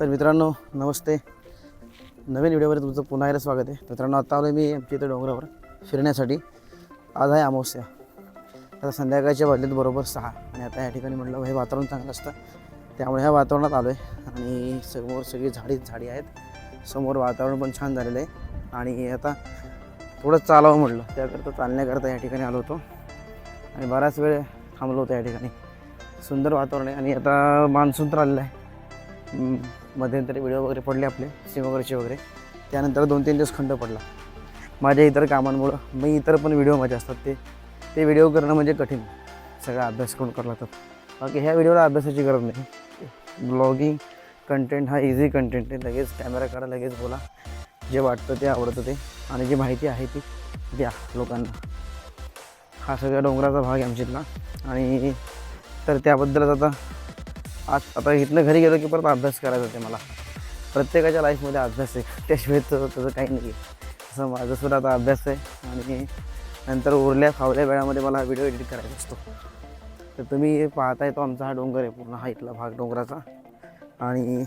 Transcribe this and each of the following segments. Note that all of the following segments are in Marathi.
तर मित्रांनो नमस्ते. नवीन व्हिडिओवर तुमचं पुन्हा एकदा स्वागत आहे. मित्रांनो आता आलो मी आमच्या इथं डोंगरावर फिरण्यासाठी. आज आहे अमावस्या. आता संध्याकाळच्या वाजलेत बरोबर सहा. आणि आता या ठिकाणी म्हटलं हे वातावरण चांगलं असतं. त्यामुळे ह्या वातावरणात आलो आहे आणि समोर सगळी झाडी झाडी आहेत. समोर वातावरण पण छान झालेलं आहे. आणि आता थोडं चालावं म्हटलं. त्याकरता चालण्याकरता या ठिकाणी आलो होतो. आणि बराच वेळ थांबलो होतो या ठिकाणी. सुंदर वातावरण आहे. आणि आता मान्सून तर आलेलं आहे. मध्यंतरी व्हिडिओ वगैरे पडले आपले सिमोगरचे वगैरे. त्यानंतर दोन तीन दिवस खंड पडला. माझ्या इतर कामांमुळं मी इतर पण व्हिडिओ माझे असतात ते ते व्हिडिओ करणं म्हणजे कठीण. सगळा अभ्यास करून करावा लागतात? बाकी ह्या व्हिडिओला अभ्यासाची गरज नाही. ब्लॉगिंग कंटेंट हा इझी कंटेंट आहे. लगेच कॅमेरा काढा लगेच बोला. जे वाटतं ते आवडतं ते. आणि जी माहिती आहे ती द्या लोकांना. हा सगळा डोंगराचा भाग आहे आमच्या आणि तर त्याबद्दलच आता आज आता इथनं घरी गेलो की परत अभ्यास करायचा होते मला. प्रत्येकाच्या लाईफमध्ये अभ्यास आहे. त्याशिवाय तर तसं काही नाही आहे असं माझं सुद्धा आता अभ्यास आहे आणि नंतर उरल्या फावल्या वेळामध्ये मला व्हिडिओ एडिट करायचा असतो. तर तुम्ही पाहताय तो आमचा हा डोंगर आहे पूर्ण हा इथला भाग डोंगराचा. आणि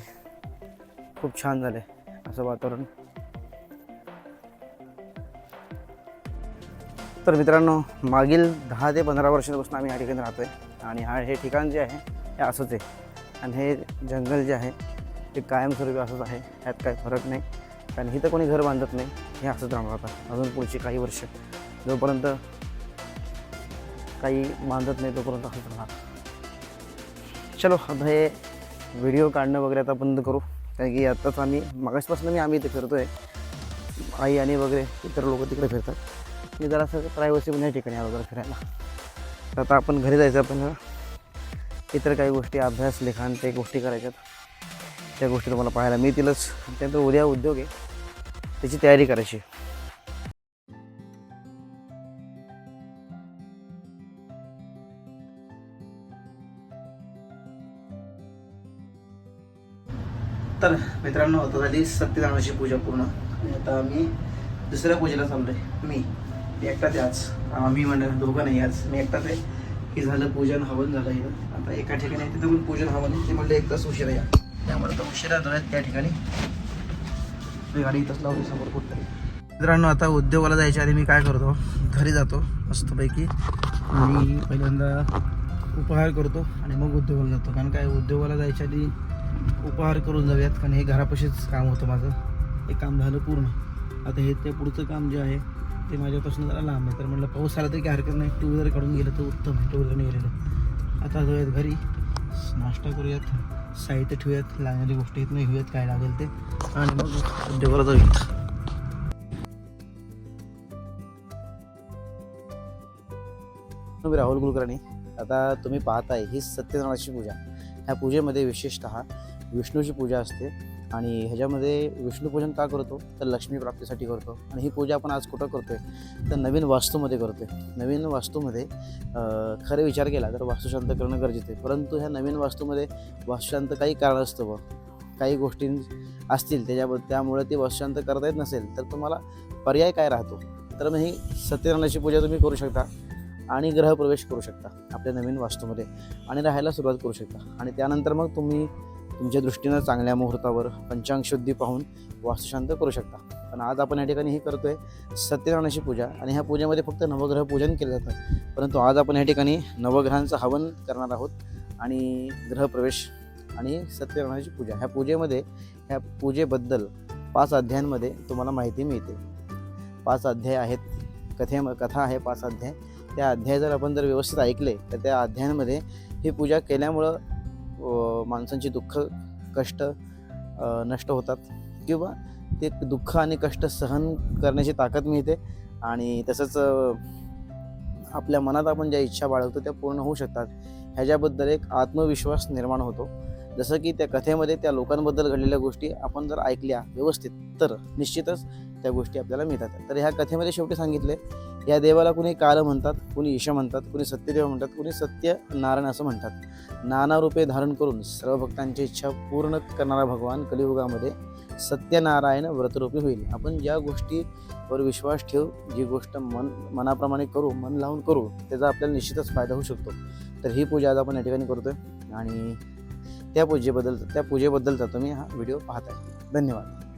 खूप छान झालं आहे असं वातावरण. तर मित्रांनो मागील दहा ते पंधरा वर्षांपासून आम्ही या ठिकाणी राहतो आहे आणि हा हे ठिकाण जे आहे हे असंच आहे. आणि हे जंगल जे आहे ते कायमस्वरूपी असंच आहे. यात काही फरक नाही. कारण इथं कोणी घर बांधत नाही हे असंच राहणार आता. अजून पुढची काही वर्ष. जोपर्यंत काही बांधत नाही तोपर्यंत असंच राहणार. चलो आता हे व्हिडिओ काढणं वगैरे आता बंद करू. कारण की आत्ताच आम्ही मागासपासून मी आम्ही इथे फिरतो आहे आई आणि वगैरे इतर लोक तिकडे फिरतात. मी जरासं प्रायव्हसी पण या ठिकाणी आलो जरा फिरायला. तर आता आपण घरी जायचं आपण इतर काही गोष्टी अभ्यास लिखाण ते गोष्टी करायच्यात. त्या गोष्टी तुम्हाला पाहायला मिळतीलच. त्यानंतर उद्या उद्योग आहे. त्याची तयारी करायची. तर मित्रांनो आता झाली सत्यनारायणाची पूजा पूर्ण. आणि आता मी दुसऱ्या पूजेला चाललोय. मी. मी एकटाच आज. आम्ही म्हणणार दोघं नाही आज. मी एकटाच आहे. हे झालं पूजन हवन झालं इथं. आता एका ठिकाणी तिथे तिथं पण पूजन हवन आहे. ते म्हणलं एक तास उशिरा या. त्यामुळे तर उशिरा जाऊयात त्या ठिकाणी. गाडी इथंच लावली समोर कुठतरी मित्रांनो आता उद्योगाला जायच्या आधी मी काय करतो घरी जातो मस्तपैकी. आणि पहिल्यांदा उपहार करतो आणि मग उद्योगाला जातो. कारण काय उद्योगाला जायच्या आधी उपहार करून जाऊयात. कारण हे घरापाशीच काम होतं माझं. हे काम झालं पूर्ण. आता हे ते पुढचं काम जे आहे ते माझ्यापासून जरा लांब आहे. तर म्हटलं पाऊस आला तरी काही हरकत नाही. टू व्हीलर काढून गेलं तर उत्तम टू व्हीलरने गेलेलं आता जाऊयात घरी. नाश्ता करूयात. साहित्य ठेवूयात. लागणारी गोष्टी इथनं घेऊयात काय लागेल ते. आणि मग उद्योगाला जाऊयात. मी राहुल कुलकर्णी आता तुम्ही पाहताय ही सत्यनारायणाची पूजा. ह्या पूजेमध्ये विशेषतः विष्णूची पूजा असते. आणि ह्याच्यामध्ये विष्णूपूजन का करतो? तर लक्ष्मी प्राप्तीसाठी करतो. आणि ही पूजा आपण आज कुठं करतोय? तर नवीन वास्तूमध्ये करतोय. नवीन वास्तूमध्ये खरं विचार केला तर वास्तुशांत करणं गरजेचं आहे. परंतु ह्या नवीन वास्तूमध्ये वास्तुशांत काही कारण असतं काही गोष्टी असतील त्याच्याबद्दल त्यामुळे ती वास्तुशांत करता येत नसेल तर तुम्हाला पर्याय काय राहतो? तर मग ही सत्यनारायणाची पूजा तुम्ही करू शकता आणि ग्रहप्रवेश करू शकता आपल्या नवीन वास्तूमध्ये. आणि राहायला सुरुवात करू शकता. आणि त्यानंतर मग तुम्ही तुमच्या दृष्टीनं चांगल्या मुहूर्तावर पंचांग शुद्धी पाहून वास्तुशांत करू शकता. पण आज आपण या ठिकाणी हे करतोय सत्यनारायणाची पूजा. आणि ह्या पूजेमध्ये फक्त नवग्रह पूजन केलं जातं. परंतु आज आपण या ठिकाणी नवग्रहांचं हवन करणार आहोत आणि ग्रहप्रवेश आणि सत्यनारायणाची पूजा. ह्या पूजेमध्ये ह्या पूजेबद्दल पाच अध्यायांमध्ये तुम्हाला माहिती मिळते. पाच अध्याय आहेत. कथे कथा आहे पाच अध्याय. त्या अध्याय जर आपण जर व्यवस्थित ऐकले तर त्या अध्यायांमध्ये ही पूजा केल्यामुळं माणसांची दुःख कष्ट नष्ट होतात किंवा ते दुःख आणि कष्ट सहन करण्याची ताकद मिळते आणि तसंच आपल्या मनात आपण ज्या इच्छा बाळगतो त्या पूर्ण होऊ शकतात. ह्याच्याबद्दल एक आत्मविश्वास निर्माण होतो. जसं की त्या कथेमध्ये त्या लोकांबद्दल घडलेल्या गोष्टी आपण जर ऐकल्या व्यवस्थित तर निश्चितच त्या गोष्टी आपल्याला मिळतात. तर ह्या कथेमध्ये शेवटी सांगितले या देवाला कुणी काल म्हणतात कुणी ईश म्हणतात कुणी सत्यदेव म्हणतात कुणी सत्यनारायण असं म्हणतात. नाना रूपे धारण करून सर्व भक्तांची इच्छा पूर्ण करणारा भगवान कलियुगामध्ये सत्यनारायण व्रतरूपी होईल. आपण ज्या गोष्टीवर विश्वास ठेवू जी गोष्ट मन मनाप्रमाणे करू मन लावून करू त्याचा आपल्याला निश्चितच फायदा होऊ शकतो. तर ही पूजा आज आपण या ठिकाणी करतोय. आणि त्या पूजेबद्दल त्या पूजेबद्दलचा तुम्ही हा व्हिडिओ पाहत आहे धन्यवाद.